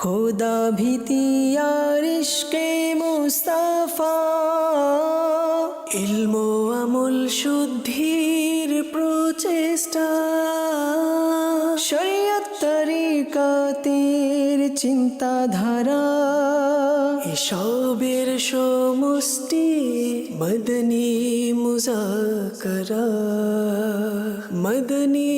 খোদা ভীতি আর ইশকে মুস্তাফা। ইলমো আমল শুদ্ধির প্রচেষ্টা। শরিয়ত তরিকাতের চিন্তাধারা। এসবের সমষ্টি মদনী মুজাকরা। মদনী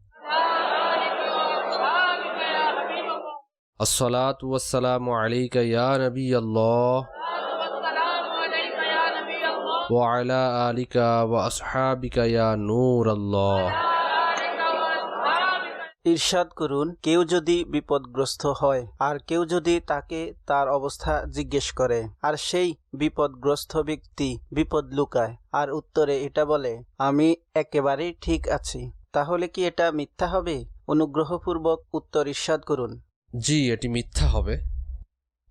الصلاة والسلام عليك يا نبي الله وعلى آلك وأصحابك يا نور الله ঈর্ষাদ করুন কেউ যদি বিপদগ্রস্ত হয় আর কেউ যদি তাকে তার অবস্থা জিজ্ঞেস করে আর সেই বিপদগ্রস্ত ব্যক্তি বিপদ লুকায় আর উত্তরে এটা বলে আমি একেবারেই ঠিক আছি তাহলে কি এটা মিথ্যা হবে অনুগ্রহপূর্বক উত্তর ঈর্ষাদ করুন জি, এটি মিথ্যা হবে।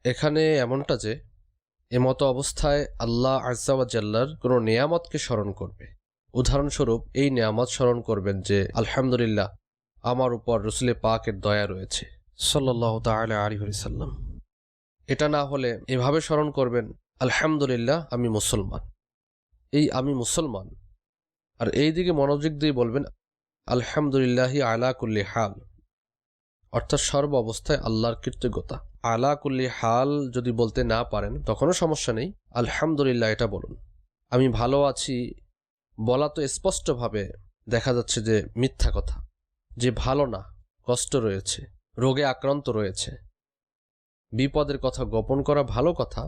এখানে এমনটা যে এমতো অবস্থায় আল্লাহ আজ্জাওয়াজাল্লার কোনো নেয়ামতকে স্মরণ করবে। উদাহরণস্বরূপ, এই নেয়ামত স্মরণ করবেন যে, আলহামদুলিল্লাহ, আমার উপর রসুলে পাকের দয়া রয়েছে সাল্লাহ তাআলা আলী সাল্লাম এটা না হলে এভাবে স্মরণ করবেন, আলহামদুলিল্লাহ, আমি মুসলমান। এই আমি মুসলমান। আর এই দিকে মনোযোগ দিয়ে বলবেন, আলহামদুলিল্লাহি আলা কুল্লি হাল। অর্থাৎ সর্ব অবস্থায় আল্লাহর কৃতজ্ঞতা। আলা কুল্লি হাল যদি বলতে না পারেন, তখনও সমস্যা নেই। আলহামদুলিল্লাহ, এটা বলুন। আমি ভালো আছি বলা তো স্পষ্টভাবে দেখা যাচ্ছে যে মিথ্যা কথা, যে ভালো না, কষ্ট রয়েছে, রোগে আক্রান্ত রয়েছে। বিপদের কথা গোপন করা ভালো কথা,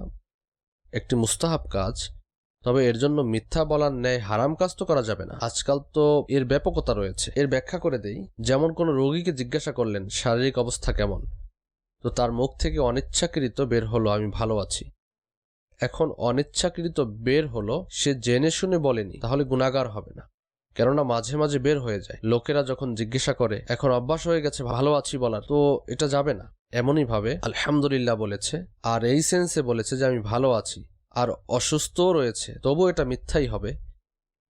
একটি মুস্তাহাব কাজ তবে এর জন্য মিথ্যা বলার ন্যায় হারাম কাজ তো করা যাবে না। আজকাল তো এর ব্যাপকতা রয়েছে। এর ব্যাখ্যা করে দেই, যেমন কোনো রোগীকে জিজ্ঞাসা করলেন, শারীরিক অবস্থা কেমন? তো তার মুখ থেকে অনিচ্ছাকৃত বের হলো, আমি ভালো আছি। এখন অনিচ্ছাকৃত বের হলো, সে জেনে শুনে বলেনি, তাহলে গুণাগার হবে না। কেননা মাঝে মাঝে বের হয়ে যায়। লোকেরা যখন জিজ্ঞাসা করে, এখন অভ্যাস হয়ে গেছে, ভালো আছি বলার? তো এটা যাবে না। এমনই ভাবে আলহামদুলিল্লাহ বলেছে, আর এই সেন্সে বলেছে যে, আমি ভালো আছি। আর অসুস্থও রয়েছে তবু এটা মিথ্যাই হবে।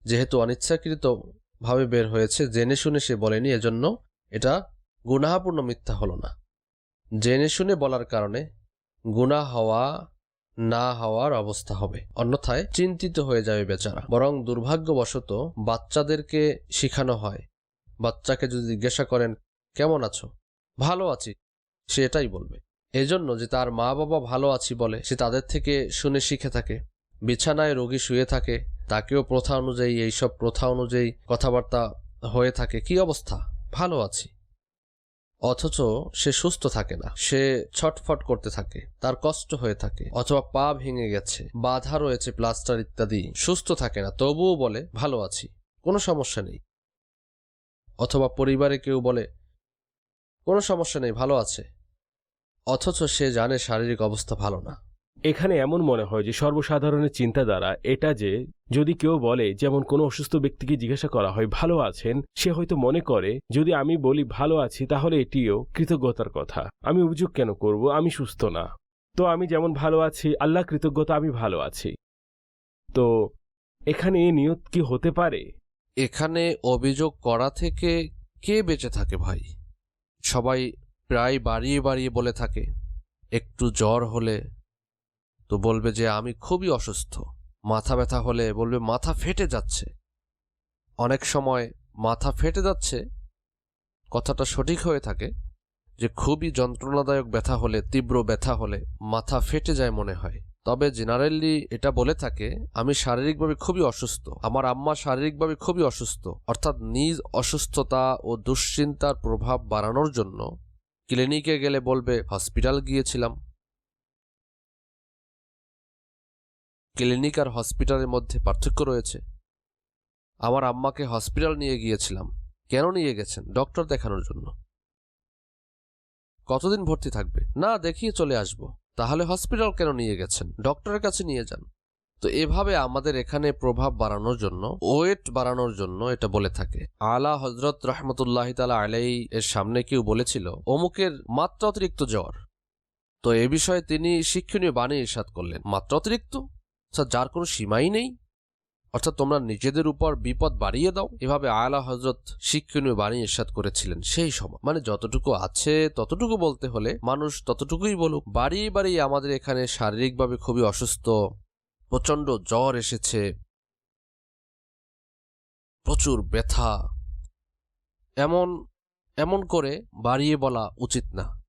যেহেতু অনিচ্ছাকৃতভাবে বের হয়েছে জেনে শুনে সে বলেনি, এজন্য এটা গুনাহাপূর্ণ মিথ্যা হলো না। জেনে শুনে বলার কারণে গুণা হওয়া, না হওয়ার অবস্থা হবে। অন্যথায় চিন্তিত হয়ে যাবে বেচারা। বরং দুর্ভাগ্যবশত বাচ্চাদেরকে শিখানো হয়। বাচ্চাকে যদি জিজ্ঞাসা করেন, কেমন আছো? ভালো আছি। সে এটাই বলবে। এজন্য যে তার মা বাবা ভালো আছি বলে সে তাদের থেকে শুনে শিখে থাকে। বিছানায় রোগী শুয়ে থাকে, তাকেও প্রথা অনুযায়ী, এইসব প্রথা অনুযায়ী কথাবার্তা হয়ে থাকে। কি অবস্থা? ভালো আছি। অথচ সে সুস্থ থাকে না। সে ছটফট করতে থাকে, তার কষ্ট হয়ে থাকে, অথবা পা ভেঙে গেছে, বাধা রয়েছে, প্লাস্টার ইত্যাদি। সুস্থ থাকে না, তবুও বলে, ভালো আছি, কোনো সমস্যা নেই। অথবা পরিবারে কেউ বলে, কোনো সমস্যা নেই, ভালো আছে। অথচ সে জানে শারীরিক অবস্থা ভালো না। এখানে এমন মনে হয় যে সর্বসাধারণের চিন্তা দ্বারা এটা যে যদি কেউ বলে যেমন কোনো অসুস্থ ব্যক্তিকে জিজ্ঞাসা করা হয় ভালো আছেন? সে হয়তো মনে করে যদি আমি বলি ভালো আছি তাহলে এটিও কৃতজ্ঞতার কথা। আমি অভিযোগ কেন করব? আমি সুস্থ না। তো আমি যেমন ভালো আছি আল্লাহ কৃতজ্ঞতা আমি ভালো আছি। তো এখানে এ নিয়ত কি হতে পারে? এখানে অভিযোগ করা থেকে কে বেঁচে থাকে ভাই? সবাই প্রায় বাড়িয়ে বাড়িয়ে বলে থাকে, একটু জ্বর হলে তো বলবে যে আমি খুবই অসুস্থ, মাথা ব্যথা হলে বলবে মাথা ফেটে যাচ্ছে। অনেক সময় মাথা ফেটে যাচ্ছে, কথাটা সঠিক হয়ে থাকে যে খুবই যন্ত্রণাদায়ক ব্যথা হলে, তীব্র ব্যথা হলে মাথা ফেটে যায় মনে হয়। তবে জেনারেলি এটা বলে থাকে, আমি শারীরিকভাবে খুবই অসুস্থ, আমার আম্মা শারীরিকভাবে খুবই অসুস্থ। অর্থাৎ নিজ অসুস্থতা ও দুশ্চিন্তার প্রভাব বাড়ানোর জন্য ক্লিনিকে গেলে বলবে, হসপিটাল গিয়েছিলাম। ক্লিনিক আর হসপিটালের মধ্যে পার্থক্য রয়েছে। আমার আম্মাকে হসপিটাল নিয়ে গিয়েছিলাম। কেন নিয়ে গেছেন? ডক্টর দেখানোর জন্য। কতদিন ভর্তি থাকবে? না, দেখিয়ে চলে আসব। তাহলে হসপিটাল কেন নিয়ে গেছেন? ডক্টরের কাছে নিয়ে যান। তো এভাবে আমাদের এখানে প্রভাব বাড়ানোর জন্য, ওয়েট বাড়ানোর জন্য এটা বলে থাকে। আলা হজরত রহমতুল্লাহ তালা আলাই এর সামনে কেউ বলেছিল, অমুকের মাত্রা অতিরিক্ত জ্বর। তো এ বিষয়ে তিনি শিক্ষণীয় বাণী ইরশাদ করলেন। মাত্রা অতিরিক্ত আচ্ছা যার কোনো সীমাই নেই? অর্থাৎ তোমরা নিজেদের উপর বিপদ বাড়িয়ে দাও। এভাবে আয়লা হজরত শিক্ষণীয় বাণী ইরশাদ করেছিলেন সেই সময়। মানে যতটুকু আছে ততটুকু বলতে হলে, মানুষ ততটুকুই বলুক। বাড়িয়ে বাড়িয়ে আমাদের এখানে শারীরিকভাবে খুবই অসুস্থ প্রচণ্ড জ্বর এসেছে। প্রচুর ব্যথা। এমন এমন করে বাড়িয়ে বলা উচিত না।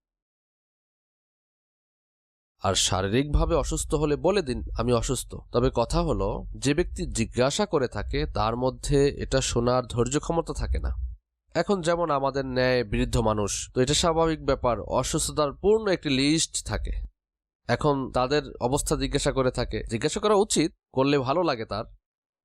আর শারীরিকভাবে অসুস্থ হলে বলে দিন, আমি অসুস্থ। তবে কথা হলো, যে ব্যক্তি জিজ্ঞাসা করে থাকে, তার মধ্যে এটা শোনার ধৈর্য ক্ষমতা থাকে না। এখন যেমন আমাদের ন্যায় বৃদ্ধ মানুষ, তো এটা স্বাভাবিক ব্যাপার, অসুস্থতার পূর্ণ একটি লিস্ট থাকে। এখন তাদের অবস্থা জিজ্ঞাসা করে থাকে, জিজ্ঞাসা করা উচিত, করলে ভালো লাগে তার।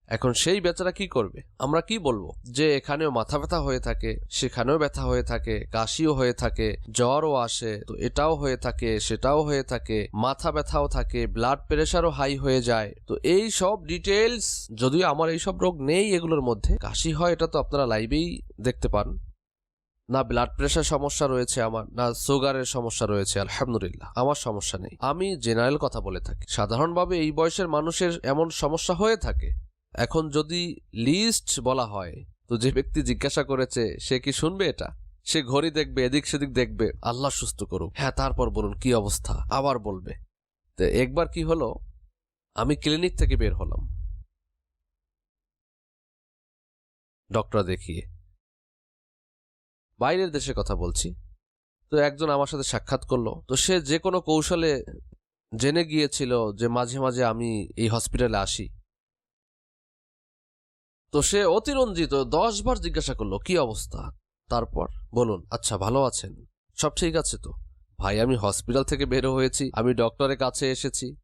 এখন সেই বেচারা কি করবে? আমরা কি বলব? যে এখানেও মাথা ব্যথা হয়ে থাকে, সেখানেও ব্যথা হয়ে থাকে, কাশিও হয়ে থাকে, জ্বরও আসে, তো এটাও হয়ে থাকে, সেটাও হয়ে থাকে, মাথা ব্যথাও থাকে ব্লাড প্রেশারও হাই হয়ে যায়। তো এই সব ডিটেলস যদিও আমার এই সব রোগ নেই এগুলোর মধ্যে, কাশি হয় এটা তো আপনারা লাইভেই দেখতে পান। না ব্লাড প্রেশার সমস্যা রয়েছে আমার, না সুগারের সমস্যা রয়েছে, আলহামদুলিল্লাহ, আমার সমস্যা নেই। আমি জেনারেল কথা বলে থাকি। সাধারণভাবে এই বয়সের মানুষের এমন সমস্যা হয়ে থাকে। এখন যদি লিস্ট বলা হয়, তো যে ব্যক্তি জিজ্ঞাসা করেছে, সে কি শুনবে এটা? সে ঘড়ি দেখবে, এদিক সেদিক দেখবে, আল্লাহ সুস্থ করুক। হ্যাঁ তারপর বলুন, কি অবস্থা? আবার বলবে। তো একবার কি হলো? আমি ক্লিনিক থেকে বের হলাম। ডক্টর দেখিয়ে। বাইরের দেশে কথা বলছি। তো একজন আমার সাথে সাক্ষাৎ করল। তো সে যে কোনো কৌশলে জেনে গিয়েছিল যে মাঝে মাঝে আমি এই হসপিটালে আসি। তো সে অতিরঞ্জিত দশ বার জিজ্ঞাসা করল, কি অবস্থা? তারপর বলুন আচ্ছা ভালো আছেন। সব ঠিক আছে তো? ভাই, আমি হসপিটাল থেকে বেরো হয়েছি, আমি ডক্টরের কাছে এসেছি।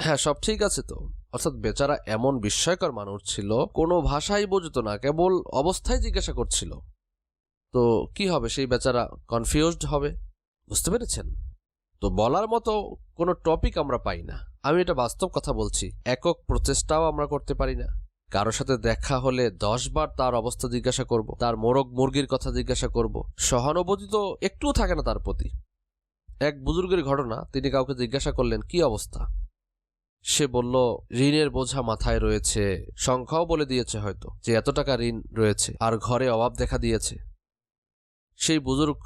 হ্যাঁ সব ঠিক আছে তো। অর্থাৎ বেচারা এমন বিস্ময়কর মানুষ ছিল, কোনো ভাষাই বুঝতো না, কেবল অবস্থায় জিজ্ঞাসা করছিল। তো কি হবে? সেই বেচারা কনফিউজড হবে? বুঝতে পেরেছেন? তো বলার মতো কোনো টপিক আমরা পাই না। আমি এটা বাস্তব কথা বলছি। একক প্রচেষ্টাও আমরা করতে পারি না। কারোর সাথে দেখা হলে দশ বার তার অবস্থা জিজ্ঞাসা করব, তার মোরগ মুরগির কথা জিজ্ঞাসা করব। সহানুভূতি তো একটুও থাকে না তার প্রতি। এক বুজুর্গের ঘটনা, তিনি কাউকে জিজ্ঞাসা করলেন, কি অবস্থা? সে বলল, ঋণের বোঝা মাথায় রয়েছে। সংখ্যাও বলে দিয়েছে হয়তো যে এত টাকা ঋণ রয়েছে, আর ঘরে অভাব দেখা দিয়েছে। সেই বুজুর্গ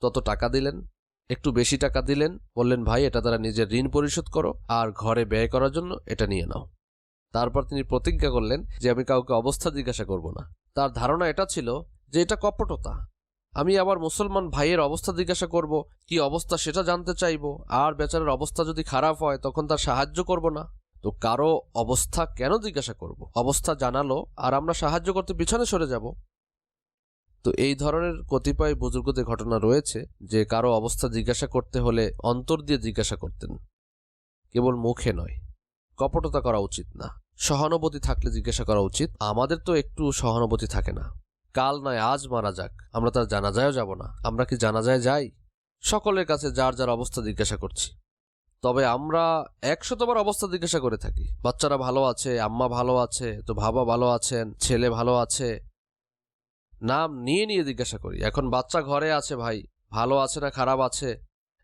তত টাকা দিলেন, একটু বেশি টাকা দিলেন, বললেন, ভাই, এটা দ্বারা নিজের ঋণ পরিশোধ করো আর ঘরে ব্যয় করার জন্য এটা নিয়ে নাও। তারপর তিনি প্রতিজ্ঞা করলেন যে, আমি কাউকে অবস্থা জিজ্ঞাসা করব না। তার ধারণা এটা ছিল যে, এটা কপটতা। আমি আবার মুসলমান ভাইয়ের অবস্থা জিজ্ঞাসা করব, কি অবস্থা সেটা জানতে চাইব, আর বেচারার অবস্থা যদি খারাপ হয় তখন তার সাহায্য করব না? তো কারও অবস্থা কেন জিজ্ঞাসা করব? অবস্থা জানালো, আর আমরা সাহায্য করতে পিছনে সরে যাব। তো এই ধরনের কতিপয় বুজুর্গদের ঘটনা রয়েছে যে কারও অবস্থা জিজ্ঞাসা করতে হলে অন্তর দিয়ে জিজ্ঞাসা করতেন। কেবল মুখে নয়, কপটতা করা উচিত না। সহানুভূতি থাকলে জিজ্ঞাসা করা উচিত, আমাদের তো একটু সহানুভূতি থাকে না। কাল নয়, আজ মারা যাক। আমরা তার জানাজায়ও যাব না। আমরা কি জানাজায় যাই? সকলের কাছে যার যার অবস্থা জিজ্ঞাসা করছি। তবে আমরা একশতবার অবস্থা জিজ্ঞাসা করে থাকি। বাচ্চারা ভালো আছে, আম্মা ভালো আছে, তো বাবা ভালো আছেন, ছেলে ভালো আছে। নাম নিয়ে নিয়ে জিজ্ঞাসা করি, এখন বাচ্চা ঘরে আছে ভাই? ভালো আছে না খারাপ আছে?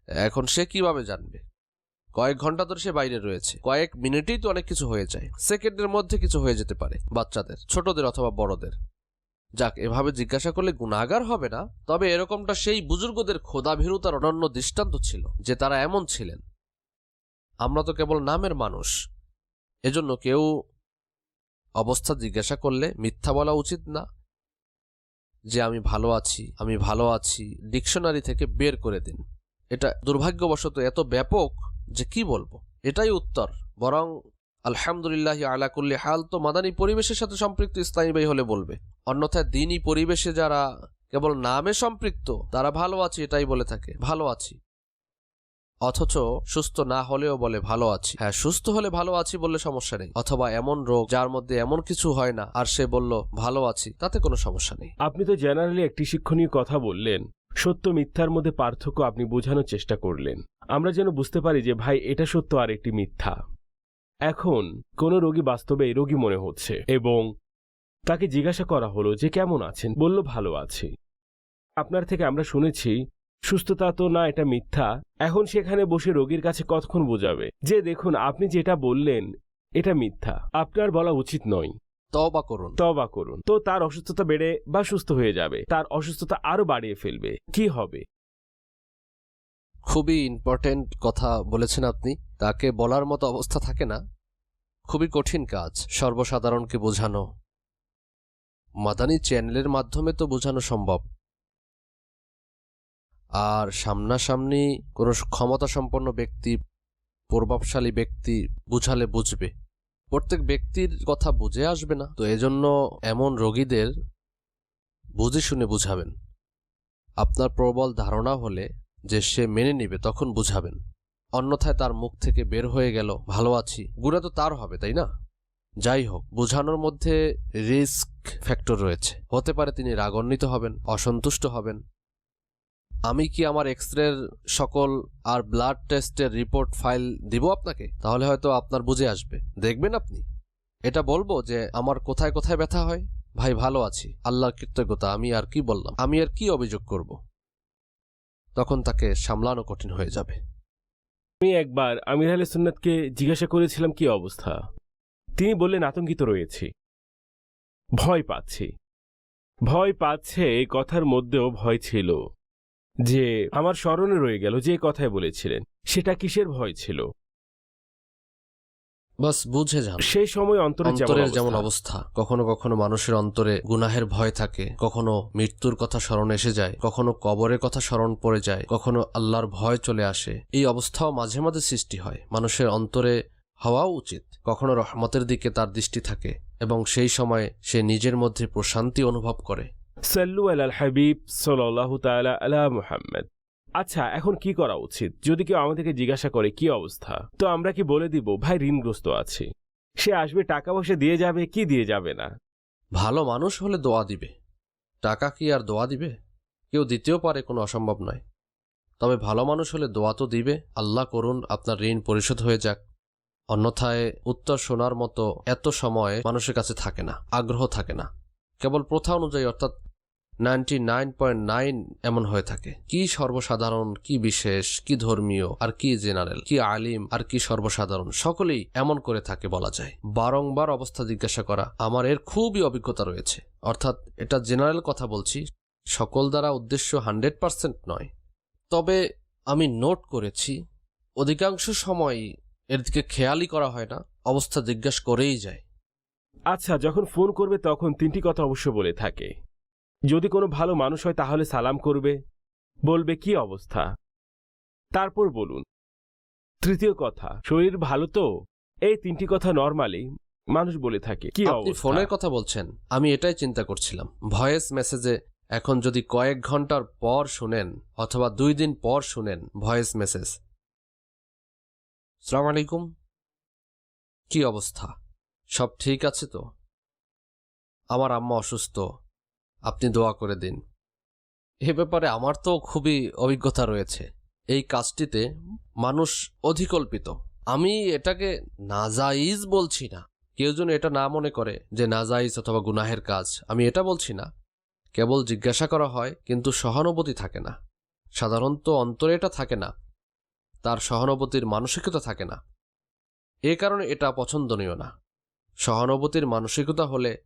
এখন সে কীভাবে জানবে? কয়েক ঘণ্টা ধরে সে বাইরে রয়েছে। কয়েক মিনিটেই তো অনেক কিছু হয়ে যায়। সেকেন্ডের মধ্যে কিছু হয়ে যেতে পারে, বাচ্চাদের, ছোটদের অথবা বড়দের। যাক, এভাবে জিজ্ঞাসা করলে গুণাগার হবে না, তবে এরকমটা সেই বুজুর্গদের খোদাভীরুতার অনন্য দৃষ্টান্ত ছিল যে তারা এমন ছিলেন। আমরা তো কেবল নামের মানুষ। এজন্য কেউ অবস্থা জিজ্ঞাসা করলে মিথ্যা বলা উচিত না। যে আমি ভালো আছি, আমি ভালো আছি, ডিকশনারি থেকে বের করে দিন। এটা দুর্ভাগ্যবশত এত ব্যাপক যে কি বলব? এটাই উত্তর। বরং আলহামদুলিল্লাহ আলাকুল্লি হাল তো মাদানী পরিবেশের সাথে সম্পৃক্ত, ইসলামী ভাই হলে বলবে। অন্যথায় দিনই পরিবেশে যারা কেবল নামে সম্পৃক্ত, তারা ভালো আছি এটাই বলে থাকে, ভালো আছি। অথচ সুস্থ না হলেও বলে ভালো আছি। হ্যাঁ সুস্থ হলে ভালো আছি বললে সমস্যা নেই। অথবা এমন রোগ যার মধ্যে এমন কিছু হয় না আর সে বলল, ভালো আছি তাতে কোনো সমস্যা নেই। আপনি তো জেনারেলি একটি শিক্ষণীয় কথা বললেন। সত্য মিথ্যার মধ্যে পার্থক্য আপনি বোঝানোর চেষ্টা করলেন। আমরা যেন বুঝতে পারি যে, ভাই, এটা সত্য আর একটি মিথ্যা। এখন, কোন রোগী বাস্তবে রোগী মনে হচ্ছে এবং তাকে জিজ্ঞাসা করা হলো যে, কেমন আছেন? বলল, ভালো আছি। আপনার থেকে আমরা শুনেছি সুস্থতা তো না এটা মিথ্যা। এখন সেখানে বসে রোগীর কাছে কতক্ষণ বোঝাবে? যে দেখুন আপনি যেটা বললেন এটা মিথ্যা। আপনার বলা উচিত নয়। তবা করুন। তবা করুন। তো তার অসুস্থতা বেড়ে বা সুস্থ হয়ে যাবে তার অসুস্থতা আরও বাড়িয়ে ফেলবে। কি হবে? খুবই ইম্পর্টেন্ট কথা বলেছেন আপনি। তাকে বলার মতো অবস্থা থাকে না। খুবই কঠিন কাজ সর্বসাধারণকে বোঝানো। মাদানি চ্যানেলের মাধ্যমে তো বোঝানো সম্ভব। আর সামনাসামনি কোনো ক্ষমতা সম্পন্ন ব্যক্তি, প্রভাবশালী ব্যক্তি বুঝালে বুঝবে। প্রত্যেক ব্যক্তির কথা বুঝে আসবে না। তো এজন্য এমন রোগীদের বুঝে শুনে বুঝাবেন। আপনার প্রবল ধারণা হলে যে সে মেনে নিবে তখন বুঝাবেন। অন্যথায় তার মুখ থেকে বের হয়ে গেল, ভালো আছি। গুণা তো তার হবে, তাই না? যাই হোক, বোঝানোর মধ্যে রিস্ক ফ্যাক্টর রয়েছে। হতে পারে তিনি রাগান্বিত হবেন, অসন্তুষ্ট হবেন আমি কি আমার এক্স রের সকল আর ব্লাড টেস্টের রিপোর্ট ফাইল দিব আপনাকে? তাহলে হয়তো আপনার বুঝে আসবে। দেখবেন আপনি। এটা বলব যে আমার কোথায় কোথায় ব্যথা হয়? ভাই, ভালো আছি। আল্লাহর কৃতজ্ঞতা, আমি আর কি বললাম? আমি আর কি অভিযোগ করব? তখন তাকে সামলানো কঠিন হয়ে যাবে। আমি একবার আমির আলী সুন্নাতকে জিজ্ঞাসা করেছিলাম, কি অবস্থা? তিনি বললেন, আতঙ্কিত রয়েছি। ভয় পাচ্ছি। ভয় পাচ্ছে এই কথার মধ্যেও ভয় ছিল। যে আমার স্মরণে রয়ে গেল যে কথায় বলেছিলেন সেটা কিসের ভয় ছিল? বাস বুঝে যান। সেই সময় অন্তরে অন্তরের যেমন অবস্থা অবস্থা। কখনো কখনো মানুষের অন্তরে গুনাহের ভয় থাকে কখনো মৃত্যুর কথা স্মরণ এসে যায় কখনো কবরের কথা স্মরণ পড়ে যায় কখনো আল্লাহর ভয় চলে আসে। এই অবস্থাও মাঝে মাঝে সৃষ্টি হয়। মানুষের অন্তরে হওয়াও উচিত। কখনো রহমতের দিকে তার দৃষ্টি থাকে এবং সেই সময় সে নিজের মধ্যে প্রশান্তি অনুভব করে। সাল্লু আল হাবিব সাল্লাহ তাআলা আলা মুহাম্মদ। আচ্ছা এখন কি করা উচিত? যদি কেউ আমাদেরকে জিজ্ঞাসা করে, কি অবস্থা? তো আমরা কি বলে দিব, ভাই, ঋণগ্রস্ত আছি। সে আসবে, টাকা পয়সা দিয়ে যাবে, কি দিয়ে যাবে না? ভালো মানুষ হলে দোয়া দিবে। টাকা কি আর দোয়া দিবে? কেউ দিতেও পারে, কোনো অসম্ভব নয়। তবে ভালো মানুষ হলে দোয়া তো দিবে। আল্লাহ করুন, আপনার ঋণ পরিশোধ হয়ে যাক। অন্যথায় উত্তর শোনার মতো এত সময় মানুষের কাছে থাকে না, আগ্রহ থাকে না। কেবল প্রথা অনুযায়ী, অর্থাৎ নাইনটি নাইন পয়েন্ট নাইন এমন হয়ে থাকে। কি সর্বসাধারণ, কি বিশেষ, কি ধর্মীয়, আর কি জেনারেল, কি আলিম, আর কি সর্বসাধারণ, সকলেই এমন করে থাকে বলা যায়। বারংবার অবস্থা জিজ্ঞাসা করা আমার এর খুবই অভিজ্ঞতা রয়েছে। অর্থাৎ এটা জেনারেল কথা বলছি, সকল দ্বারা উদ্দেশ্য হান্ড্রেড পার্সেন্ট নয়। তবে আমি নোট করেছি, অধিকাংশ সময় এর দিকে খেয়ালই করা হয় না, অবস্থা জিজ্ঞাসা করেই যায়। আচ্ছা যখন ফোন করবে তখন তিনটি কথা অবশ্য বলে থাকে। যদি কোনো ভালো মানুষ হয় তাহলে সালাম করবে বলবে কি অবস্থা? তারপর বলুন তৃতীয় কথা শরীর ভালো তো? এই তিনটি কথা নরমালি মানুষ বলে থাকে কি আপনি ফোনের কথা বলছেন আমি এটাই চিন্তা করছিলাম। ভয়েস মেসেজে এখন যদি কয়েক ঘণ্টার পর শুনেন অথবা দুই দিন পর শুনেন ভয়েস মেসেজ। সালাম আলাইকুম। কি অবস্থা? সব ঠিক আছে তো? আমার আম্মা অসুস্থ। আপনি দোয়া করে দিন। এ ব্যাপারে আমার তো খুবই অভিজ্ঞতা রয়েছে। এই কাজটিতে মানুষ অধিকল্পিত। আমি এটাকে নাজাইজ বলছি না। কেউ যেন এটা না মনে করে যে নাজাইজ অথবা গুনাহের কাজ। আমি এটা বলছি না। কেবল জিজ্ঞাসা করা হয়, কিন্তু সহানুভূতি থাকে না। সাধারণত অন্তরে এটা থাকে না। তার সহানুভূতির মানসিকতা থাকে না। এ কারণে এটা পছন্দনীয় না। সহানুভূতির মানসিকতা হলে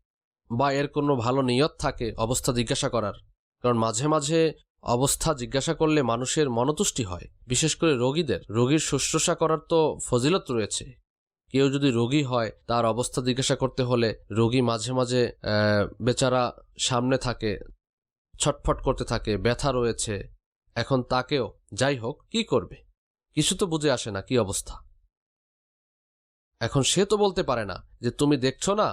বা এর কোনো ভালো নিয়ত থাকে অবস্থা জিজ্ঞাসা করার। কারণ মাঝে মাঝে অবস্থা জিজ্ঞাসা করলে মানুষের মনতুষ্টি হয়, বিশেষ করে রোগীদের। রোগীর শুশ্রূষা করার তো ফজিলত রয়েছে। কেউ যদি রোগী হয়, তার অবস্থা জিজ্ঞাসা করতে হলে রোগী মাঝে মাঝে বেচারা সামনে থাকে, ছটফট করতে থাকে, ব্যথা রয়েছে। এখন তাকেও, যাই হোক, কি করবে? কিছু তো বুঝে আসে না কি অবস্থা। এখন সে তো বলতে পারে না যে, তুমি দেখছ না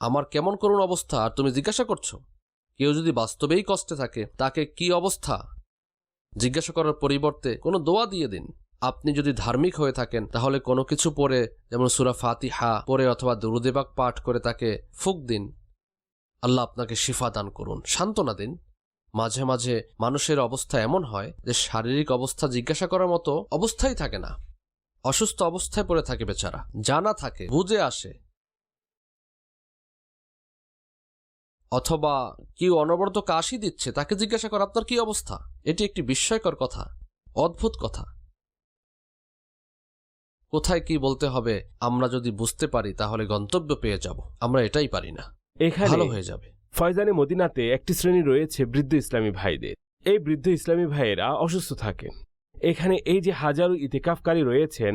আমার কেমন করুণ অবস্থা আর তুমি জিজ্ঞাসা করছ? কেউ যদি বাস্তবেই কষ্টে থাকে, তাকে কি অবস্থা? জিজ্ঞাসা করার পরিবর্তে কোনো দোয়া দিয়ে দিন। আপনি যদি ধার্মিক হয়ে থাকেন, তাহলে কোনো কিছু পরে যেমন সুরা ফাতিহা পরে অথবা দুরুদেবাক পাঠ করে তাকে ফুক দিন। আল্লাহ আপনাকে শিফা দান করুন। সান্ত্বনা দিন। মাঝে মাঝে মানুষের অবস্থা এমন হয় যে শারীরিক অবস্থা জিজ্ঞাসা করার মতো অবস্থাই থাকে না। অসুস্থ অবস্থায় পড়ে থাকে বেচারা। জানা থাকে, বুঝে আসে। অথবা কেউ অনবরত কাশি দিচ্ছে তাকে জিজ্ঞাসা করা আপনার কি অবস্থা? এটি একটি বিস্ময়কর কথা অদ্ভুত কথা। কোথায় কি বলতে হবে আমরা যদি বুঝতে পারি তাহলে গন্তব্য পেয়ে যাব। আমরা এটাই পারি না। এখানে ভালো হয়ে যাবে। ফয়জানে মদিনাতে একটি শ্রেণি রয়েছে বৃদ্ধ ইসলামী ভাইদের। এই বৃদ্ধ ইসলামী ভাইয়েরা অসুস্থ থাকেন। এখানে এই যে হাজারো ইতিকাফকারী রয়েছেন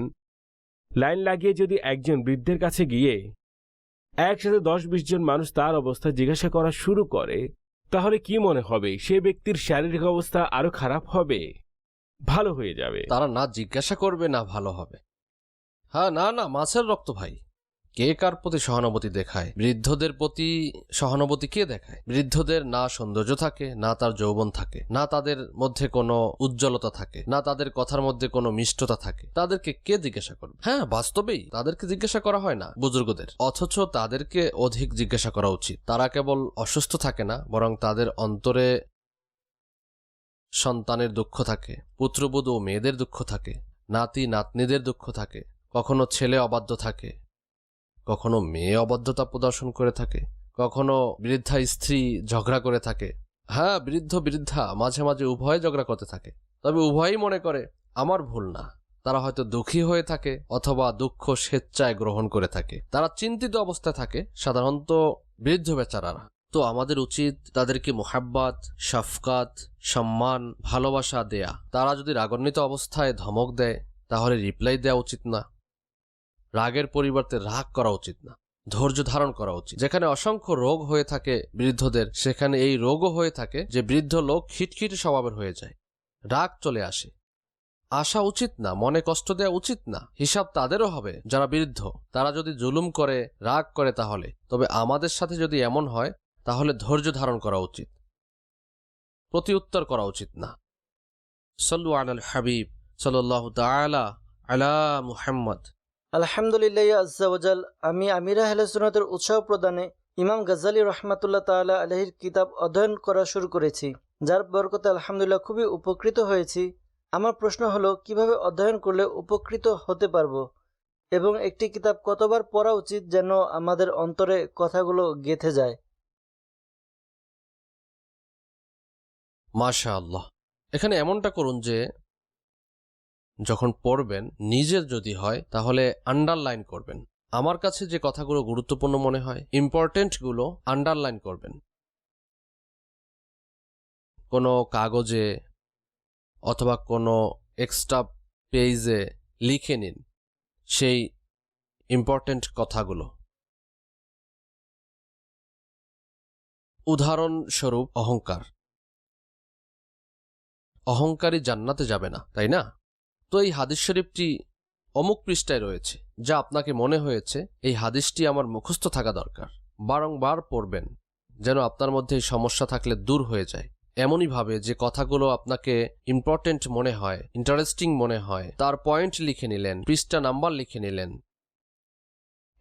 লাইন লাগিয়ে যদি একজন বৃদ্ধের কাছে গিয়ে একসাথে দশ বিশ জন মানুষ তার অবস্থা জিজ্ঞাসা করা শুরু করে, তাহলে কি মনে হবে? সে ব্যক্তির শারীরিক অবস্থা আরও খারাপ হবে। ভালো হয়ে যাবে। তারা না জিজ্ঞাসা করবে, না ভালো হবে। হ্যাঁ না না, মাছের রক্ত ভাই। কে কার প্রতি সহানুভূতি দেখায়? বৃদ্ধদের প্রতি সহানুভূতি কে দেখায়? বৃদ্ধদের না সৌন্দর্য থাকে, না তার যৌবন থাকে, না তাদের মধ্যে কোনো উজ্জ্বলতা থাকে, না তাদের কথার মধ্যে কোনো মিষ্টতা থাকে। তাদেরকে কে জিজ্ঞাসা করবে? হ্যাঁ বাস্তবেই তাদেরকে জিজ্ঞাসা করা হয় না বুজুর্গদের। অথচ তাদেরকে অধিক জিজ্ঞাসা করা উচিত। তারা কেবল অসুস্থ থাকে না, বরং তাদের অন্তরে সন্তানের দুঃখ থাকে, পুত্রবধূ ও মেয়েদের দুঃখ থাকে নাতি নাতনিদের দুঃখ থাকে, কখনো ছেলে অবাধ্য থাকে কখনো মেয়ে অবাধ্যতা প্রদর্শন করে থাকে, কখনো বৃদ্ধা স্ত্রী ঝগড়া করে থাকে। হ্যাঁ বৃদ্ধ বৃদ্ধা মাঝে মাঝে উভয় ঝগড়া করতে থাকে। তবে উভয়ই মনে করে, আমার ভুল না। তারা হয়তো দুঃখী হয়ে থাকে অথবা দুঃখ স্বেচ্ছায় গ্রহণ করে থাকে। তারা চিন্তিত অবস্থায় থাকে সাধারণত বৃদ্ধ বেচারারা। তো আমাদের উচিত তাদেরকে মোহাব্বাত, শফকাত, সম্মান, ভালোবাসা দেয়া। তারা যদি রাগান্বিত অবস্থায় ধমক দেয়, তাহলে রিপ্লাই দেওয়া উচিত না। রাগের পরিবর্তে রাগ করা উচিত না, ধৈর্য ধারণ করা উচিত। যেখানে অসংখ্য রোগ হয়ে থাকে বৃদ্ধদের, সেখানে এই রোগও হয়ে থাকে যে বৃদ্ধ লোক খিটখিটে স্বভাবের হয়ে যায়। রাগ চলে আসে। আসা উচিত না, মনে কষ্ট দেওয়া উচিত না। হিসাব তাদেরও হবে, যারা বৃদ্ধ। তারা যদি জুলুম করে, রাগ করে তাহলে। তবে আমাদের সাথে যদি এমন হয়, তাহলে ধৈর্য ধারণ করা উচিত। প্রতি উত্তর করা উচিত না। সল্লু আল হাবিব সাল্লাহ তালা আলা মুহাম্মদ। আলহামদুলিল্লাহ আজ্জাওয়াজাল আমি আমিরা হেলেসুনাতের উৎসাহ প্রদানে ইমাম গাজ্জালি রহমাতুল্লাহ তাআলা আলহির কিতাব অধ্যয়ন করা শুরু করেছি, যার বরকতে আলহামদুলিল্লাহ খুবই উপকৃত হয়েছি। আমার প্রশ্ন হলো, কীভাবে অধ্যয়ন করলে উপকৃত হতে পারব? এবং একটি কিতাব কতবার পড়া উচিত যেন আমাদের অন্তরে কথাগুলো গেঁথে যায়? মাশা আল্লাহ এখানে এমনটা করুন যে যখন পড়বেন, নিজের যদি হয়, তাহলে আন্ডারলাইন করবেন। আমার কাছে যে কথাগুলো গুরুত্বপূর্ণ মনে হয় ইম্পর্টেন্টগুলো আন্ডারলাইন করবেন। কোনো কাগজে অথবা কোনো এক্সট্রা পেজে লিখে নিন সেই ইম্পর্টেন্ট কথাগুলো। উদাহরণস্বরূপ অহংকার। অহংকারী জান্নাতে যাবে না, তাই না? তো এই হাদিস শরীফটি অমুক পৃষ্ঠায় রয়েছে, যা আপনাকে মনে হয়েছে, এই হাদিসটি আমার মুখস্থ থাকা দরকার। বারংবার পড়বেন, যেন আপনার মধ্যে এই সমস্যা থাকলে দূর হয়ে যায়। এমনইভাবে যে কথাগুলো আপনাকে ইম্পর্টেন্ট মনে হয় ইন্টারেস্টিং মনে হয়, তার পয়েন্ট লিখে নিলেন, পৃষ্ঠা নাম্বার লিখে নিলেন।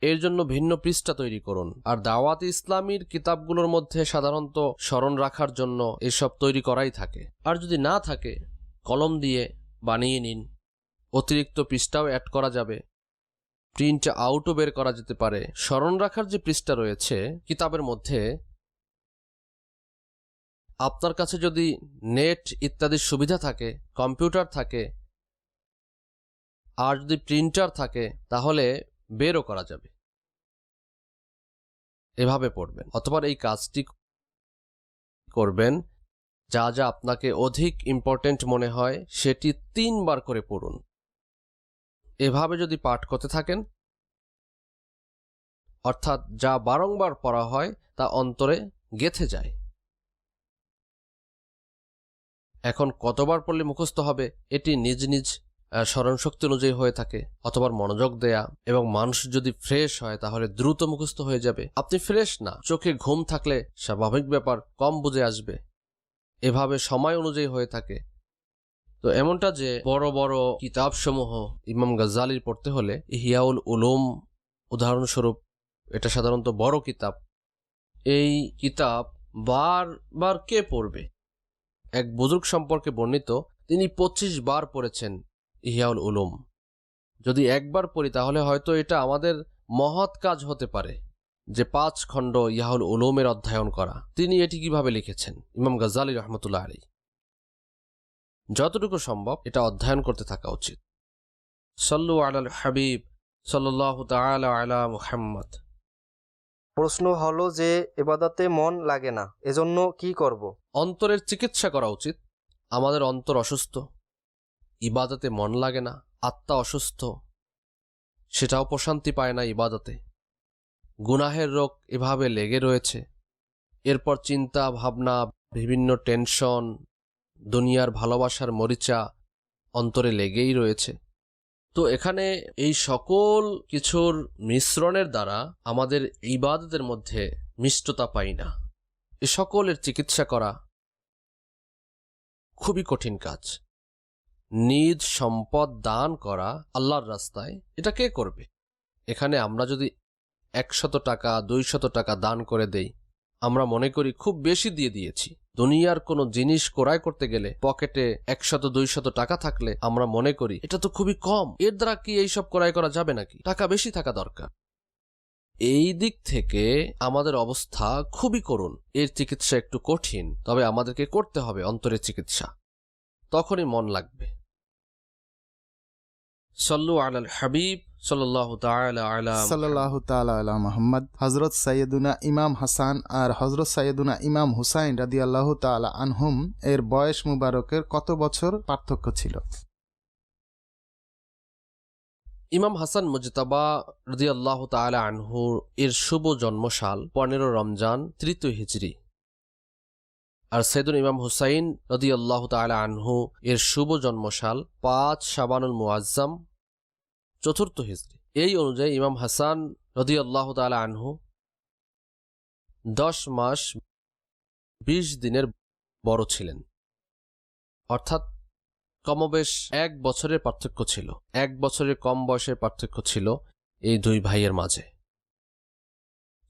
এর জন্য ভিন্ন পৃষ্ঠা তৈরি করুন। আর দাওয়াত ইসলামীর কিতাবগুলোর মধ্যে সাধারণত স্মরণ রাখার জন্য এসব তৈরি করাই থাকে। আর যদি না থাকে, কলম দিয়ে বানিয়ে নিন। অতিরিক্ত পৃষ্ঠাও অ্যাড করা যাবে। প্রিন্ট আউটও বের করা যেতে পারে। স্মরণ রাখার যে পৃষ্ঠা রয়েছে, কিতাবের মধ্যে আপনার কাছে যদি নেট ইত্যাদির সুবিধা থাকে কম্পিউটার থাকে, আর যদি প্রিন্টার থাকে, তাহলে বেরও করা যাবে। এভাবে পড়বেন। অথবা এই কাজটি করবেন, যা যা আপনাকে অধিক ইম্পর্টেন্ট মনে হয়, সেটি তিনবার করে পড়ুন। এভাবে যদি পাঠ করতে থাকেন, অর্থাৎ যা বারংবার পড়া হয় তা অন্তরে গেথে যায়। এখন কতবার পড়লে মুখস্থ হবে এটি নিজ নিজ স্মরণশক্তি অনুযায়ী হয়ে থাকে। অথবা মনোযোগ দেয়া এবং মানুষ যদি ফ্রেশ হয় তাহলে দ্রুত মুখস্থ হয়ে যাবে। আপনি ফ্রেশ না, চোখে ঘুম থাকলে স্বাভাবিক ব্যাপার কম বুঝে আসবে। এভাবে সময় অনুযায়ী হয়ে থাকে। তো এমনটা যে বড় বড় কিতাবসমূহ ইমাম গাজ্জালির পড়তে হলে হিয়াউল উলুম উদাহরণস্বরূপ এটা সাধারণত বড় কিতাব, এই কিতাব বারবার কে পড়বে? এক বুজুর্গ সম্পর্কে বর্ণিত, তিনি পঁচিশ বার পড়েছেন ইহিয়াউল উলুম। যদি একবার পড়ি, তাহলে হয়তো এটা আমাদের মহৎ কাজ হতে পারে যে পাঁচ খণ্ড ইয়াহুল উলুমের অধ্যয়ন করা। তিনি এটি কীভাবে লিখেছেন? ইমাম গজালি রহমতুল্লাহ আলী যতটুকু সম্ভব এটা অধ্যয়ন করতে থাকা উচিত। সল্লু আলাল হাবিব সাল্লাহ আলা মুহাম্মদ। প্রশ্ন হলো যে এবাদাতে মন লাগে না এজন্য কি করব। অন্তরের চিকিৎসা করা উচিত আমাদের অন্তর অসুস্থ। ইবাদতে মন লাগে না আত্মা অসুস্থ। সেটাও প্রশান্তি পায় না ইবাদতে। গুনাহের রোগ এভাবে লেগে রয়েছে। এরপর চিন্তা ভাবনা বিভিন্ন টেনশন দুনিয়ার ভালোবাসার মরিচা অন্তরে লেগেই রয়েছে। তো এখানে এই সকল কিছুর মিশ্রণের দ্বারা আমাদের ইবাদতের মধ্যে মিষ্টতা পাই না। এ সকলের চিকিৎসা করা খুবই কঠিন কাজ। নিজ সম্পদ দান করা আল্লাহর রাস্তায়, এটা কে করবে? এখানে আমরা যদি একশত টাকা, দুইশত টাকা দান করে দেই, আমরা মনে করি খুব বেশি দিয়ে দিয়েছি। দুনিয়ার কোনো জিনিস ক্রয় করতে গেলে পকেটে একশত, দুইশত টাকা থাকলে আমরা মনে করি, এটা তো খুবই কম। এর দ্বারা কি এইসব ক্রয় করা যাবে নাকি? টাকা বেশি থাকা দরকার। এই দিক থেকে আমাদের অবস্থা খুবই করুণ। এর চিকিৎসা একটু কঠিন, তবে আমাদেরকে করতে হবে অন্তরের চিকিৎসা। তখনই মন লাগবে। সল্লু আলাল হাবিব সাল্লাহ তাআলা সাল্লাহ তালা মোহাম্মদ। হজরত সৈয়দুনা ইমাম হাসান আর হজরত সৈয়দুনা ইমাম হুসাইন রাদি আল্লাহ তালা আনহুম এর বয়স মুবারকের কত বছর পার্থক্য ছিল? ইমাম হাসান মুজতাবা রদি আল্লাহ তালা আনহু এর শুভ জন্মসাল পনেরো রমজান তৃতীয় হিজরি। আর সৈদুল ইমাম হুসাইন রদি আল্লাহ তালা আনহু এর শুভ জন্মসাল পাঁচ শাবানুল মুআজ্জাম চতুর্থ হিজরি। এই অনুযায়ী ইমাম হাসান রদি আল্লাহ তালা আনহু দশ মাস বিশ দিনের বড় ছিলেন। অর্থাৎ কমবেশ এক বছরের পার্থক্য ছিল। এক বছরের কম বয়সের পার্থক্য ছিল এই দুই ভাইয়ের মাঝে।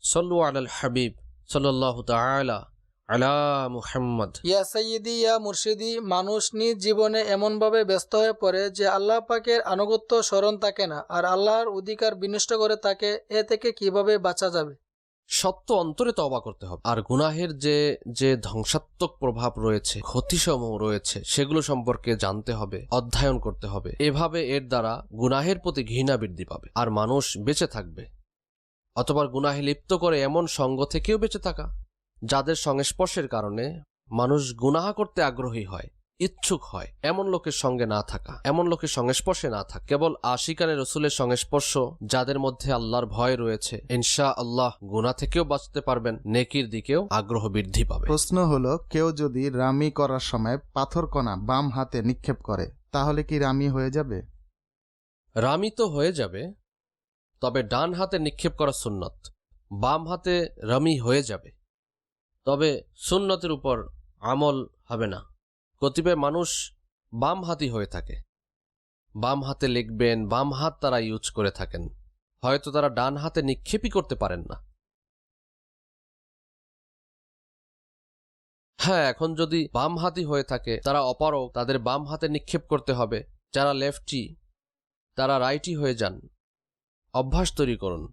সল্লু আলাল হাবিব সাল্লাহ তাআলা আলা মুহাম্মদ। ইয়া সৈয়দি ইয়া মুর্শিদি মানুষ নিজ জীবনে এমনভাবে ব্যস্ত হয়ে পড়ে যে আল্লাহ পাকের আনুগত্য স্মরণ থাকে না আর আল্লাহর অধিকার বিনষ্ট করে তাকে এ থেকে কীভাবে বাঁচা যাবে? সত্য অন্তরে তবা করতে হবে। আর গুনাহের যে যে ধ্বংসাত্মক প্রভাব রয়েছে ক্ষতিসমূহ রয়েছে সেগুলো সম্পর্কে জানতে হবে অধ্যয়ন করতে হবে। এভাবে এর দ্বারা গুনাহের প্রতি ঘৃণা বৃদ্ধি পাবে আর মানুষ বেঁচে থাকবে। অথবা গুনাহে লিপ্ত করে এমন সঙ্গ থেকেও বেঁচে থাকা। যাদের সংস্পর্শের কারণে মানুষ গুনাহা করতে আগ্রহী হয় ইচ্ছুক হয় এমন লোকের সঙ্গে না থাকা এমন লোকের সংস্পর্শে না থাকা। কেবল আশিকানে রসুলের সংস্পর্শ যাদের মধ্যে আল্লাহর ভয় রয়েছে ইনশা আল্লাহ গুনাহ থেকেও বাঁচতে পারবেন নেকির দিকেও আগ্রহ বৃদ্ধি পাবে। প্রশ্ন হলো কেউ যদি রামি করার সময় পাথরকণা বাম হাতে নিক্ষেপ করে তাহলে কি রামি হয়ে যাবে? রামি তো হয়ে যাবে তবে ডান হাতে নিক্ষেপ করা সুন্নত বাম হাতে রামি হয়ে যাবে। তবে সুন্নতের উপর আমল হবে না। কতিপয় মানুষ বাম হাতি হয়ে থাকে। বাম হাতে লিখবেন, বাম হাত তারা ইউজ করে থাকেন। হয়তো তারা ডান হাতে নিক্ষেপই করতে পারেন না। হ্যাঁ এখন যদি বাম হাতি হয়ে থাকে, তারা অপারক তাদের বাম হাতে নিক্ষেপ করতে হবে। যারা লেফটি তারা রাইটি হয়ে যান। অভ্যাস তৈরি করুন।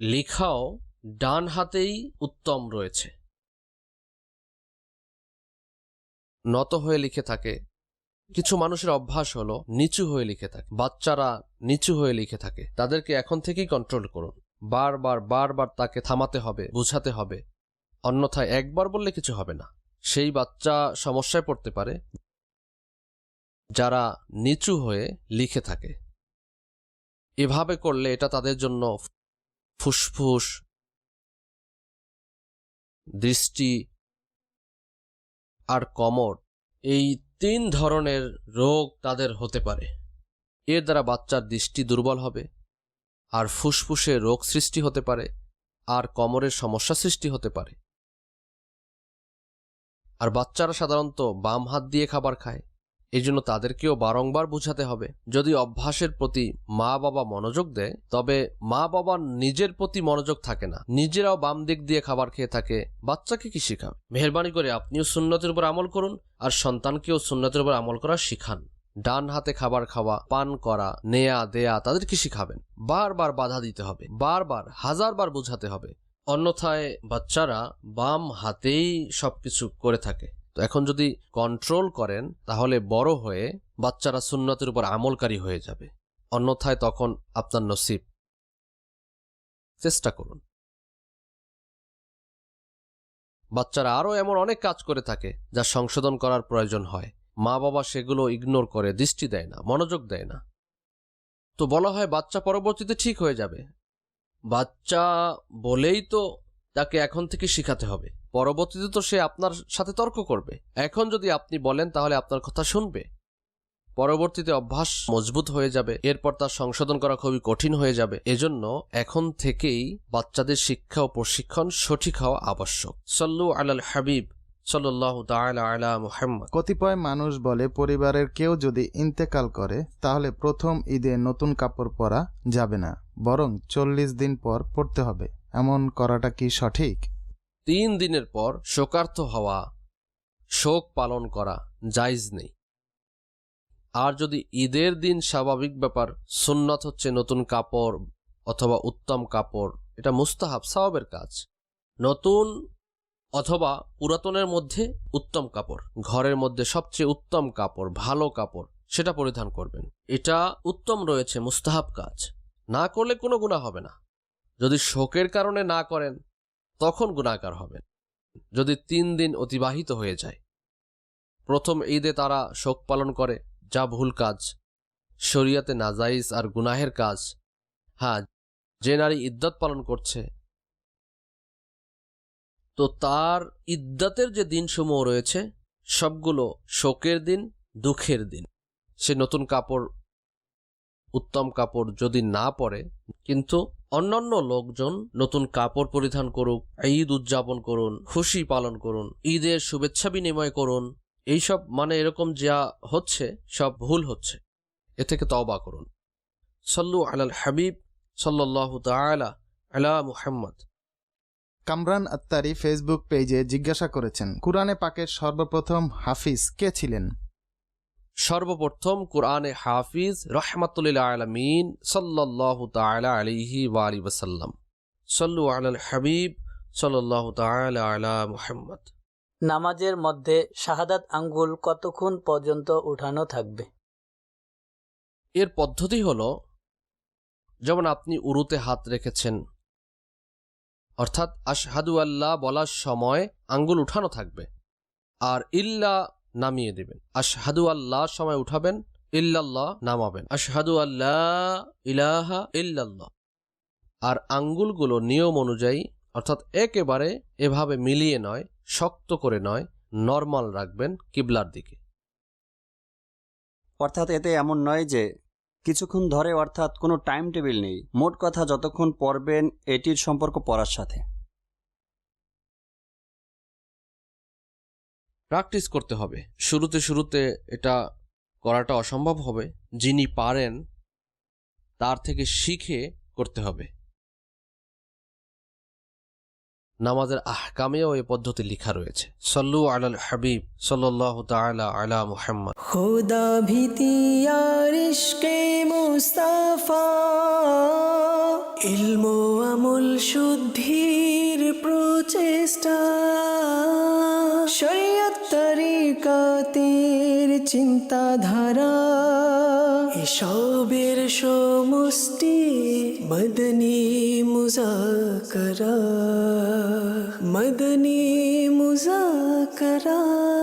লেখাও ডান হাতেই উত্তম রয়েছে। নত হয়ে লিখে থাকে। কিছু মানুষের অভ্যাস হলো নিচু হয়ে লিখে থাকে। বাচ্চারা নিচু হয়ে লিখে থাকে। তাদেরকে এখন থেকেই কন্ট্রোল করুন। বারবার বারবার তাকে থামাতে হবে, বুঝাতে হবে। অন্যথায় একবার বললে কিছু হবে না। সেই বাচ্চা সমস্যায় পড়তে পারে যারা নিচু হয়ে লিখে থাকে। এভাবে করলে এটা তাদের জন্য ফুসফুস, দৃষ্টি আর কমর, এই তিন ধরনের রোগ তাদের হতে পারে। এর দ্বারা বাচ্চার দৃষ্টি দুর্বল হবে, আর ফুসফুসে রোগ সৃষ্টি হতে পারে, আর কমরের সমস্যা সৃষ্টি হতে পারে। আর বাচ্চারা সাধারণত বাম হাত দিয়ে খাবার খায় এই জন্য তাদেরকেও বারংবার বুঝাতে হবে। যদি অভ্যাসের প্রতি মা বাবা মনোযোগ দেয়, তবে মা বাবার নিজের প্রতি মনোযোগ থাকে না। নিজেরাও বাম দিক দিয়ে খাবার খেয়ে থাকে, বাচ্চাকে কি শেখাবে? মেহরবানি করে আপনিও সুন্নতের উপর আমল করুন, আর সন্তানকেও সুন্নতের উপর আমল করা শিখান। ডান হাতে খাবার খাওয়া, পান করা, নেয়া, দেয়া, তাদেরকে শিখাবেন। বারবার বাধা দিতে হবে, বারবার, হাজারবার বোঝাতে হবে। অন্যথায় বাচ্চারা বাম হাতেই সবকিছু করে থাকে। তো এখন যদি কন্ট্রোল করেন, তাহলে বড় হয়ে বাচ্চারা সুন্নতের উপর আমলকারী হয়ে যাবে। অন্যথায় তখন আপনার নসিব। চেষ্টা করুন। বাচ্চারা আরও এমন অনেক কাজ করে থাকে, যা সংশোধন করার প্রয়োজন হয়। মা বাবা সেগুলো ইগনোর করে, দৃষ্টি দেয় না, মনোযোগ দেয় না। তো বলা হয় বাচ্চা পরবর্তীতে ঠিক হয়ে যাবে। বাচ্চা বলেই তো তাকে এখন থেকে শিখাতে হবে। পরবর্তীতে তো সে আপনার সাথে তর্ক করবে। এখন যদি আপনি বলেন, তাহলে আপনার কথা শুনবে। পরবর্তীতে অভ্যাস মজবুত হয়ে যাবে, এরপর তার সংশোধন করা খুবই কঠিন হয়ে যাবে। এজন্য এখন থেকেই বাচ্চাদের শিক্ষা ও প্রশিক্ষণ সঠিক হওয়া আবশ্যক। সল্লু আলাল হাবিব কতিপয় মানুষ বলে, পরিবারের কেউ যদি ইন্তেকাল করে, তাহলে প্রথম ঈদে নতুন কাপড় পরা যাবে না, বরং চল্লিশ দিন পর পরতে হবে। এমন করাটা কি সঠিক? তিন দিনের পর শোকার্থ হওয়া, শোক পালন করা জায়জ নেই। আর যদি ঈদের দিন স্বাভাবিক ব্যাপার, সুন্নত হচ্ছে নতুন কাপড় অথবা উত্তম কাপড়, এটা মুস্তাহাব সাহাবের কাজ। নতুন অথবা পুরাতনের মধ্যে উত্তম কাপড়, ঘরের মধ্যে সবচেয়ে উত্তম কাপড়, ভালো কাপড়, সেটা পরিধান করবেন। এটা উত্তম রয়েছে মুস্তাহাব কাজ। না করলে কোনো গুণা হবে না। যদি শোকের কারণে না করেন তখন গুণাকার হবেন, যদি তিন দিন অতিবাহিত হয়ে যায়। প্রথম ঈদে তারা শোক পালন করে, যা ভুল কাজ, শরিয়াতে নাজাইজ আর গুনাহের কাজ। হ্যাঁ যে নারী ইদ্যত পালন করছে, তো তার ইদ্যতের যে দিনসমূহ রয়েছে, সবগুলো শোকের দিন, দুঃখের দিন। সে নতুন কাপড়, উত্তম কাপড় যদি না পরে, কিন্তু অন্যান্য লোকজন নতুন কাপড় পরিধান করুক, ঈদ উদযাপন করুন, খুশি পালন করুন, ঈদের শুভেচ্ছা বিনিময় করুন, এইসব মানে এরকম যা হচ্ছে, সব ভুল হচ্ছে। এ থেকে তওবা করুন। সল্লু আলাল হাবিব সাল্লাহ তালা আলা মুহাম্মদ। কামরান আত্তারি ফেসবুক পেজে জিজ্ঞাসা করেছেন, কুরআনে পাকের সর্বপ্রথম হাফিজ কে ছিলেন? সর্বপ্রথম কোরআনে হাফিজ রহমাতুল্লিল আলমিন সাল্লাহ তালা আলিহি ওয়ালি ওসাল্লাম সল্লু আলাল হাবিব সাল্লাহ তালা আলা মুহাম্মদ। নামাজের মধ্যে শাহাদাত আঙ্গুল কতক্ষণ পর্যন্ত উঠানো থাকবে? এর পদ্ধতি হল যেমন আপনি উরুতে হাত রেখেছেন অর্থাৎ আশহাদু আল্লাহ বলার সময় আঙ্গুল উঠানো থাকবে আর ইল্লা নামিয়ে দেবেন। আশহাদু আল্লাহ সময় উঠাবেন, ইল্লাল্লাহ নামাবেন। আশহাদু আল্লাহ ইলাহা ইল্লাল্লাহ। আর আঙ্গুলগুলো নিয়ম অনুযায়ী, অর্থাৎ একেবারে এভাবে মিলিয়ে নয়, শক্ত করে নয়, নর্মাল রাখবেন কিবলার দিকে। অর্থাৎ এতে এমন নয় যে কিছুক্ষণ ধরে অর্থাৎ কোনো টাইম টেবিল নেই। মোট কথা যতক্ষণ পড়বেন এটির সম্পর্ক পড়ার সাথে। প্র্যাকটিস করতে হবে। শুরুতে শুরুতে এটা করাটা অসম্ভব হবে। যিনি পারেন, তার থেকে শিখে করতে হবে। নামাজের আহকামেও এই পদ্ধতি লেখা রয়েছে। সল্লু আলাল হাবিব সল্লাহ তালা আলা মুহাম্মদ। খোদা ভীতি মুস্তাফা, ইলমো আমল শুদ্ধির প্রচেষ্টা। শরীয়ত তরিকাতের চিন্তাধারা। এসবের সমষ্টি মদনী মুজাকরা। মদনী মুজাকরা।